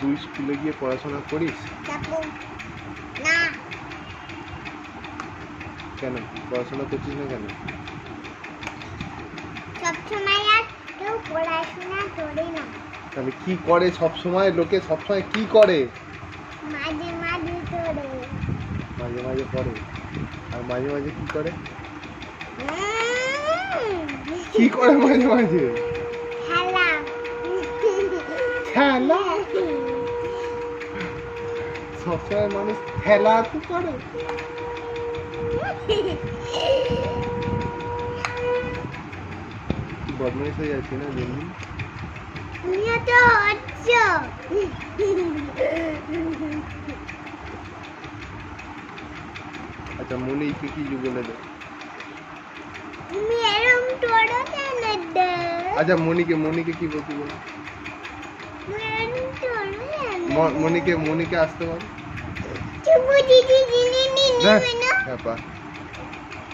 তুই স্কুলে গিয়ে পড়াশোনা করিস? না। কেন? পড়াশোনা করছিস না কেন? সবসময় আর কেউ পড়াশোনা করে না। তাহলে কি করে সব সময়? লোকে সব সময় কি করে? মাঝে মাঝে করে। মাঝে মাঝে করে। আর মাঝে মাঝে কি করে? কি করে মাঝে মাঝে? খেলা সবসময় মানুষ খেলা তো করে বদমাইশ হয়ে যাচ্ছে না দিন দিন তুমিও তো হচ্ছ আচ্ছা মনিকে কি বলে দে তুমি এরম টোড়ো কেন দে আচ্ছা মনিকে মনিকে কি বলতে বল মনিকে মনিকে আসতে পারো হ্যাঁ পা।